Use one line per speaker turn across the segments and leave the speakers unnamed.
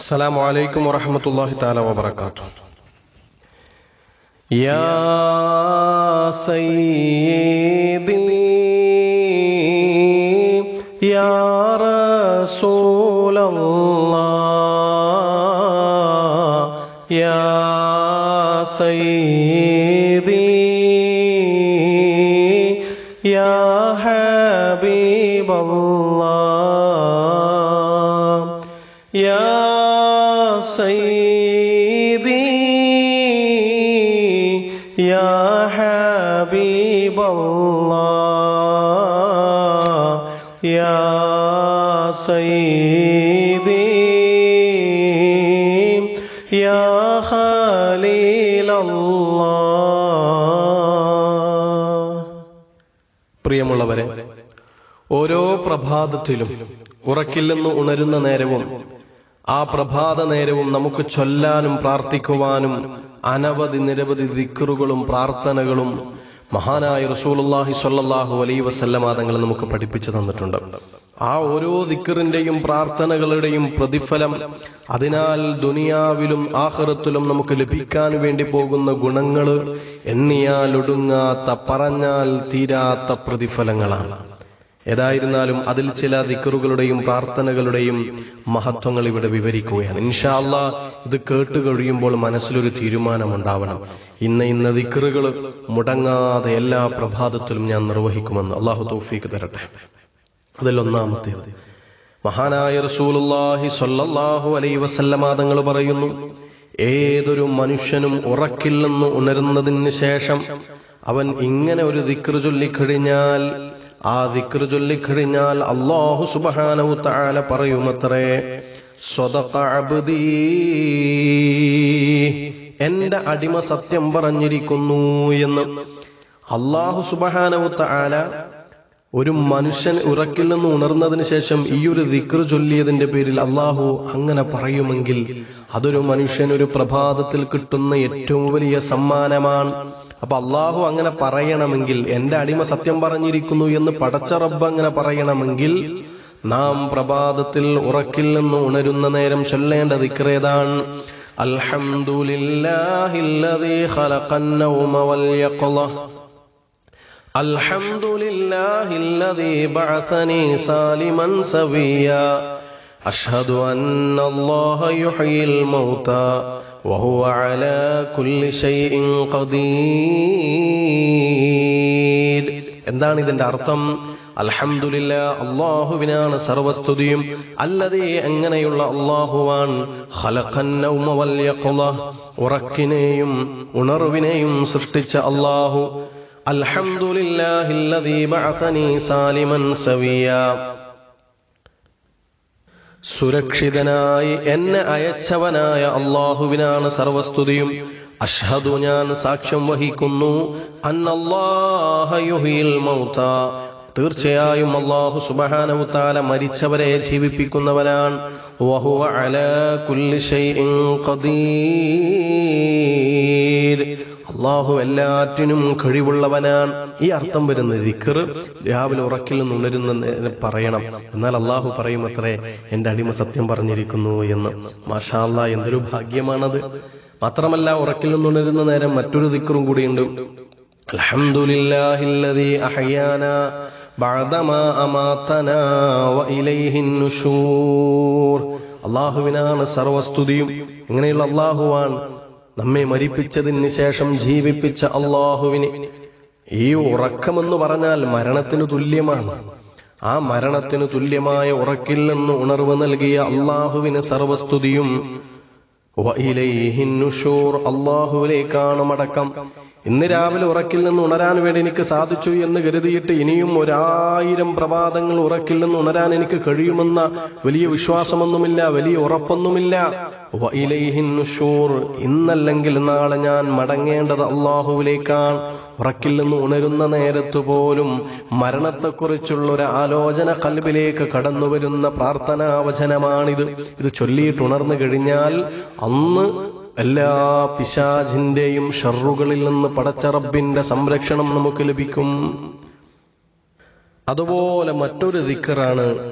السلام عليكم ورحمة الله تعالى وبركاته. يا سيدي يا رسول الله يا سيدي يا حبيب الله يا سيدي يا خليل الله പ്രിയമുള്ളവരെ ഓരോ പ്രഭാതത്തിലും ഉറക്കില്ലെന്ന് ഉണരുന്ന നേരവും ആ പ്രഭാത നേരവും നമുക്ക് ചൊല്ലാനും പ്രാർത്ഥിക്കുവാനും അനവധി നിരവധി ദിക്കറുകളും പ്രാർത്ഥനകളും മഹാനായ റസൂലുള്ളാഹി സ്വല്ലല്ലാഹു അലൈഹി വസല്ലമ തങ്ങൾ നമുക്ക് പഠിപ്പിച്ചു തന്നിട്ടുണ്ട്. ആ ഓരോ ദിക്കറിന്റെയും പ്രാർത്ഥനകളുടെയും പ്രതിഫലം അതിനാൽ ദുനിയാവിലും ആഹ്റത്തിലും നമുക്ക് ലഭിക്കാൻ വേണ്ടി പോകുന്ന ഗുണങ്ങൾ എണ്ണിയാൽ ഒടുങ്ങാത്ത പറഞ്ഞാൽ തീരാത്ത പ്രതിഫലങ്ങളാണ്. ഏതായിരുന്നാലും അതിൽ ചില ദിക്കറുകളുടെയും പ്രാർത്ഥനകളുടെയും മഹത്വങ്ങൾ ഇവിടെ വിവരിക്കുകയാണ്. ഇൻഷാ ഇത് കേട്ട് കഴിയുമ്പോൾ മനസ്സിലൊരു തീരുമാനമുണ്ടാവണം. ഇന്ന ഇന്ന ദിക്കറുകൾ മുടങ്ങാതെ എല്ലാ പ്രഭാതത്തിലും ഞാൻ നിർവഹിക്കുമെന്ന് അള്ളാഹു തൗഫീക്ക് തരട്ടെ. അതിൽ ഒന്നാമത്തേത് മഹാനായ റസൂലുള്ളാഹി സ്വല്ലല്ലാഹു അലൈഹി വസല്ലമ തങ്ങൾ പറയുന്നു ഏതൊരു മനുഷ്യനും ഉറക്കില്ലെന്ന് ഉണരുന്നതിന് ശേഷം അവൻ ഇങ്ങനെ ഒരു ദിക്ർ ചൊല്ലിക്കഴിഞ്ഞാൽ ആ ദിക്ർ ചൊല്ലിക്കഴിഞ്ഞാൽ അള്ളാഹു സുബഹാനവു താല പറയുമത്രേ സ്വതീ എന്റെ അടിമ സത്യം പറഞ്ഞിരിക്കുന്നു എന്ന്. അള്ളാഹു സുബഹാനവു താല ഒരു മനുഷ്യൻ ഉറക്കിൽ നിന്ന് ഉണർന്നതിന് ശേഷം ഈ ഒരു ദിക്ർ ചൊല്ലിയതിന്റെ പേരിൽ അള്ളാഹു അങ്ങനെ പറയുമെങ്കിൽ അതൊരു മനുഷ്യൻ ഒരു പ്രഭാതത്തിൽ കിട്ടുന്ന ഏറ്റവും വലിയ സമ്മാനമാണ്. അപ്പൊ അള്ളാഹു അങ്ങനെ പറയണമെങ്കിൽ എന്റെ അടിമ സത്യം പറഞ്ഞിരിക്കുന്നു എന്ന് പടച്ച റബ്ബ് അങ്ങനെ പറയണമെങ്കിൽ നാം പ്രഭാതത്തിൽ ഉറക്കിൽ നിന്ന് ഉണരുന്ന നേരം ചൊല്ലേണ്ട ദിക്റേതാണ് അൽഹംദുലില്ലാഹില്ലദീ ഖലഖൻ നൗമ വൽ യഖ്ള الحمد لله الذي بعثني سالما سويا أشهد أن الله يحيي الموتى وهو على كل شيء قدير എന്താണ് ഇതിന്റെ അർത്ഥം അൽഹംദുലില്ല അള്ളാഹുവിനാണ് സർവസ്തുതിയും അല്ലതേ എങ്ങനെയുള്ള അള്ളാഹുവാൻ ഖലഖന്നൗമ വൽ യഖ്ള ഉറക്കിനെയും ഉണർവിനെയും സൃഷ്ടിച്ച അള്ളാഹു അൽഹംദുലില്ലാഹില്ലദീ ബഅസനി സാലിമൻ സവിയ സുരക്ഷിതനായി എന്നെ അയച്ചവനായ അള്ളാഹുവിനാണ് സർവസ്തുതിയും. അഷ്ഹദു ഞാൻ സാക്ഷ്യം വഹിക്കുന്നു. തീർച്ചയായും അള്ളാഹു സുബ്ഹാനഹു തആല മരിച്ചവരെ ജീവിപ്പിക്കുന്നവനാണ്. വഹുവ അലാ കുല്ലി ഷൈഇൻ അള്ളാഹു എല്ലാറ്റിനും കഴിവുള്ളവനാണ്. ഈ അർത്ഥം വരുന്ന ദിക്കർ രാവിലെ ഉറക്കിൽ നിന്ന് ഉണരുന്ന പറയണം. എന്നാൽ അള്ളാഹു പറയും അത്രേ എന്റെ അടിമ സത്യം പറഞ്ഞിരിക്കുന്നു എന്ന്. മാഷാ എന്തൊരു ഭാഗ്യമാണത്. മാത്രമല്ല ഉറക്കിൽ നിന്ന് ഉണരുന്ന നേരം മറ്റൊരു ദിക്കറും കൂടിയുണ്ട്. അള്ളാഹുവിനാണ് സർവസ്തുതിയും. ഇങ്ങനെയുള്ള അള്ളാഹുവാൻ നമ്മെ മരിപ്പിച്ചതിന് ശേഷം ജീവിപ്പിച്ച അള്ളാഹുവിന് ഈ ഉറക്കമെന്ന് പറഞ്ഞാൽ മരണത്തിന് തുല്യമാണ്. ആ മരണത്തിന് തുല്യമായ ഉറക്കിൽ നിന്ന് ഉണർവ് നൽകിയ അള്ളാഹുവിന് സർവസ്തുതിയും അള്ളാഹുവിലേക്കാണ് മടക്കം. ഇന്ന് രാവിലെ ഉറക്കിൽ നിന്ന് ഉണരാൻ വേണ്ടി എനിക്ക് സാധിച്ചു എന്ന് കരുതിയിട്ട് ഇനിയും ഒരായിരം പ്രഭാതങ്ങൾ ഉറക്കിൽ നിന്ന് ഉണരാൻ എനിക്ക് കഴിയുമെന്ന വലിയ വിശ്വാസമൊന്നുമില്ല വലിയ ഉറപ്പൊന്നുമില്ല. ഇന്നല്ലെങ്കിൽ നാളെ ഞാൻ മടങ്ങേണ്ടത് അള്ളാഹുവിലേക്കാണ് ഉറക്കിൽ നിന്ന് ഉണരുന്ന നേരത്ത് പോലും മരണത്തെക്കുറിച്ചുള്ള ഒരു ആലോചന കൽബിലേക്ക് കടന്നു വരുന്ന പ്രാർത്ഥനാവചനമാണിത്. ഇത് ചൊല്ലിയിട്ട് ഉണർന്നു കഴിഞ്ഞാൽ അന്ന് എല്ലാ പിശാജിന്റെയും ഷറുകളിൽ നിന്ന് പടച്ചറബിന്റെ സംരക്ഷണം നമുക്ക് ലഭിക്കും. അതുപോലെ മറ്റൊരു ദിക്കറാണ്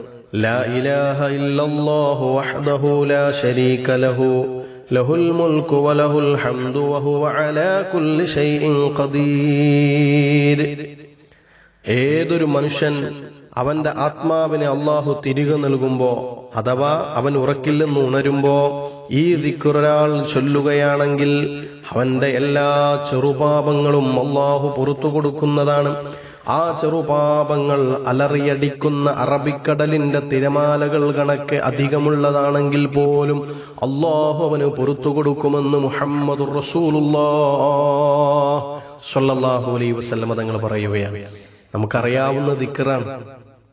ഏതൊരു മനുഷ്യൻ അവന്റെ ആത്മാവിനെ അള്ളാഹു തിരികെ നൽകുമ്പോ അഥവാ അവൻ ഉറക്കില്ലെന്ന് ഉണരുമ്പോ ഈ ദിക്കുറൊരാൾ ചൊല്ലുകയാണെങ്കിൽ അവന്റെ എല്ലാ ചെറുപാപങ്ങളും അള്ളാഹു പുറത്തു കൊടുക്കുന്നതാണ്. ആ ചെറുപാപങ്ങൾ അലറിയടിക്കുന്ന അറബിക്കടലിന്റെ തിരമാലകൾ കണക്ക് അധികമുള്ളതാണെങ്കിൽ പോലും അള്ളാഹു അവന് പുറത്തു കൊടുക്കുമെന്ന് മുഹമ്മദ് റസൂലുല്ലാഹു അലൈ വസല്ലമ തങ്ങൾ പറയുകയാണ്. നമുക്കറിയാവുന്ന ദിക്കറാണ്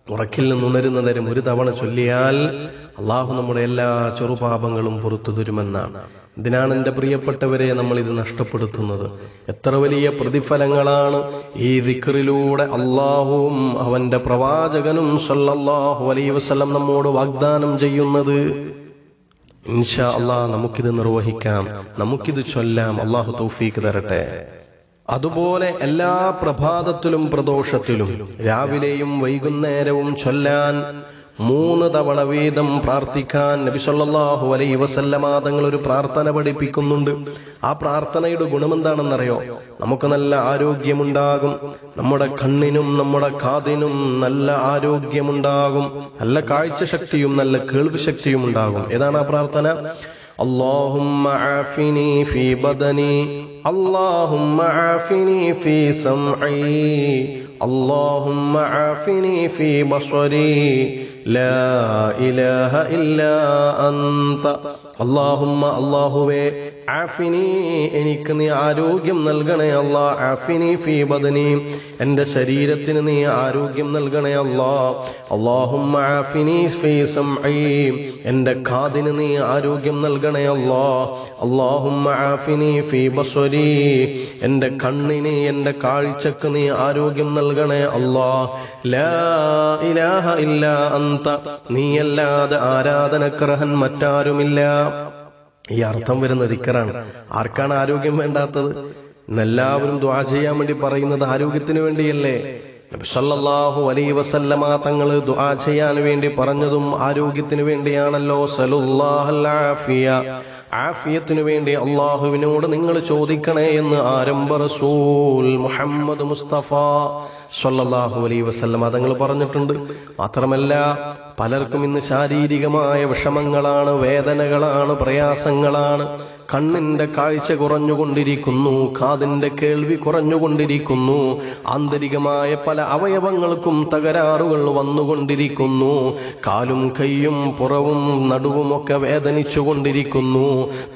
ഉറക്കിൽ നിന്ന് നേരം ഒരു തവണ ചൊല്ലിയാൽ അള്ളാഹു നമ്മുടെ എല്ലാ ചെറുപാപങ്ങളും പുറത്തു തരുമെന്നാണ്. ഇതിനാണ് എന്റെ പ്രിയപ്പെട്ടവരെ നമ്മൾ ഇത് നഷ്ടപ്പെടുത്തുന്നത്. എത്ര വലിയ പ്രതിഫലങ്ങളാണ് ഈ ദിക്കറിലൂടെ അള്ളാഹുവും അവന്റെ പ്രവാചകനും സല്ലല്ലാഹു അലൈ വസ്ലം നമ്മോട് വാഗ്ദാനം ചെയ്യുന്നത്. ഇൻഷാ അള്ളാഹ് നമുക്കിത് നിർവഹിക്കാം. നമുക്കിത് ചൊല്ലാം. അള്ളാഹു തൗഫീക്ക് തരട്ടെ. അതുപോലെ എല്ലാ പ്രഭാതത്തിലും പ്രദോഷത്തിലും രാവിലെയും വൈകുന്നേരവും ചൊല്ലാൻ മൂന്ന് തവണ വീതം പ്രാർത്ഥിക്കാൻ നബി സല്ലല്ലാഹു അലൈഹി വസല്ലമ തങ്ങൾ ഒരു പ്രാർത്ഥന പഠിപ്പിക്കുന്നുണ്ട് ആ പ്രാർത്ഥനയുടെ ഗുണമെന്താണെന്നറിയോ നമുക്ക് നല്ല ആരോഗ്യമുണ്ടാകും നമ്മുടെ കണ്ണിനും നമ്മുടെ കാതിനും നല്ല ആരോഗ്യമുണ്ടാകും നല്ല കാഴ്ച ശക്തിയും നല്ല കേൾവി ശക്തിയും ഉണ്ടാകും ഏതാണ് ആ പ്രാർത്ഥന اللهم عافني في بدني اللهم عافني في سمعي اللهم عافني في بصري لا إله إلا أنت. اللهم اللهم ആഫിനി എനിക്ക് നീ ആരോഗ്യം നൽകണേ അല്ല. ആഫിനി ഫീ ബദനി. എന്റെ ശരീരത്തിന് നീ ആരോഗ്യം നൽകണേ അല്ല. അള്ളാഹും ആഫിനി ഫീ സംഈ. എന്റെ കാതിന് നീ ആരോഗ്യം നൽകണേ അല്ല. അള്ളാഹും ആഫിനി ഫീ ബസ്വരി. എന്റെ കണ്ണിന് എന്റെ കാഴ്ചക്ക് നീ ആരോഗ്യം നൽകണേ അല്ലാ. ലാ ഇലാഹ ഇല്ല അന്ത. നീയല്ലാതെ ആരാധനക്രഹൻ മറ്റാരുമില്ല. ഈ അർത്ഥം വരുന്ന ദിക്കറാണ്. ആർക്കാണ് ആരോഗ്യം വേണ്ടാത്തത്? എല്ലാവരും ദ്വാ ചെയ്യാൻ വേണ്ടി പറയുന്നത് ആരോഗ്യത്തിന് വേണ്ടിയല്ലേ? സല്ലല്ലാഹു അലൈ വസല്ലമ തങ്ങൾ ദുആ ചെയ്യാൻ വേണ്ടി പറഞ്ഞതും ആരോഗ്യത്തിന് വേണ്ടിയാണല്ലോ. സലുല്ലാഹൽ ആഫിയ. ആഫിയത്തിനു വേണ്ടി അള്ളാഹുവിനോട് നിങ്ങൾ ചോദിക്കണേ എന്ന് ആരംഭ റസൂൽ മുഹമ്മദ് മുസ്തഫ. സല്ലല്ലാഹു അലൈ വസല്ലം അതങ്ങൾ പറഞ്ഞിട്ടുണ്ട്. മാത്രമല്ല പലർക്കും ഇന്ന് ശാരീരികമായ വിഷമങ്ങളാണ് വേദനകളാണ് പ്രയാസങ്ങളാണ്. കണ്ണിന്റെ കാഴ്ച കുറഞ്ഞുകൊണ്ടിരിക്കുന്നു കാതിന്റെ കേൾവി കുറഞ്ഞുകൊണ്ടിരിക്കുന്നു ആന്തരികമായ പല അവയവങ്ങൾക്കും തകരാറുകൾ വന്നുകൊണ്ടിരിക്കുന്നു കാലും കൈയും പുറവും നടുവുമൊക്കെ വേദനിച്ചുകൊണ്ടിരിക്കുന്നു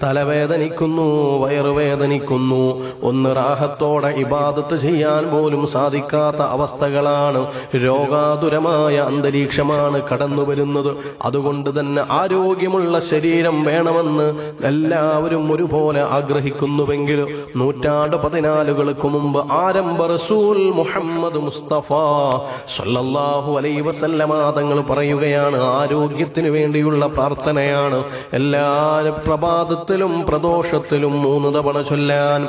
തലവേദനിക്കുന്നു വയറുവേദനിക്കുന്നു. ഒന്ന് റാഹത്തോടെ ഇബാദത്ത് ചെയ്യാൻ പോലും സാധിക്കാത്ത അവസ്ഥകളാണ് രോഗാതുരമായ അന്തരീക്ഷമാണ് കടന്നു വരുന്നത് അതുകൊണ്ട് തന്നെ ആരോഗ്യമുള്ള ശരീരം വേണമെന്ന് എല്ലാവരും ഒരുപോലെ ആഗ്രഹിക്കുന്നുവെങ്കിൽ നൂറ്റാണ്ട് പതിനാലുകൾക്ക് മുമ്പ് ആരംഭ റസൂൽ മുഹമ്മദ് മുസ്തഫ സല്ലല്ലാഹു അലൈ വസല്ലമാതങ്ങൾ പറയുകയാണ് ആരോഗ്യത്തിന് വേണ്ടിയുള്ള പ്രാർത്ഥനയാണ്. എല്ലാ പ്രഭാതത്തിലും പ്രദോഷത്തിലും മൂന്ന് തവണ ചൊല്ലാൻ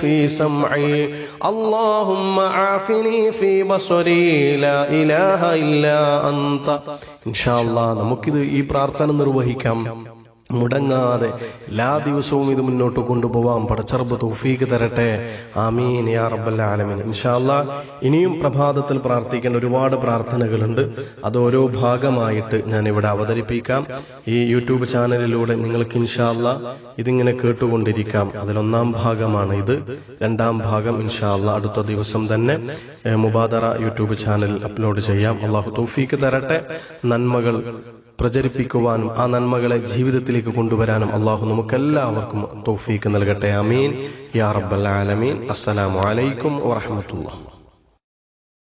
ഫീ സംഇ അല്ലാഹുമ്മ ആഫിനി ഫീ ബസ്വരി ലാ ഇലാഹ ഇല്ലാ അന്ത. ഇൻഷാ അല്ലാഹ് നമുക്കിത് ഈ പ്രാർത്ഥന നിർവഹിക്കാം. മുടങ്ങാതെ എല്ലാ ദിവസവും ഇത് മുന്നോട്ട് കൊണ്ടുപോവാം പടച്ചറബ് തൗഫീക്ക് തരട്ടെ. ആമീൻ യാ റബ്ബൽ ആലമീൻ. ഇൻഷാല്ല ഇനിയും പ്രഭാതത്തിൽ പ്രാർത്ഥിക്കേണ്ട ഒരുപാട് പ്രാർത്ഥനകളുണ്ട്. അത് ഓരോ ഭാഗമായിട്ട് ഞാൻ ഇവിടെ അവതരിപ്പിക്കാം. ഈ യൂട്യൂബ് ചാനലിലൂടെ നിങ്ങൾക്ക് ഇൻഷാല്ല ഇതിങ്ങനെ കേട്ടുകൊണ്ടിരിക്കാം. അതിലൊന്നാം ഭാഗമാണ് ഇത്. രണ്ടാം ഭാഗം ഇൻഷാല്ല അടുത്ത ദിവസം തന്നെ മുബാദറ യൂട്യൂബ് ചാനൽ അപ്ലോഡ് ചെയ്യാം. അള്ളാഹു തൗഫീക്ക് തരട്ടെ. നന്മകൾ പ്രചരിപ്പിക്കുവാനും ആ നന്മകളെ ജീവിതത്തിലേക്ക് കൊണ്ടുവരാനും അള്ളാഹു നമുക്കെല്ലാവർക്കും തോഫീക്ക് നൽകട്ടെ. അമീൻ യാ റബ്ബൽ ആലമീൻ. അസ്സലാമു അലൈക്കും വറഹ്മത്തുള്ളാഹി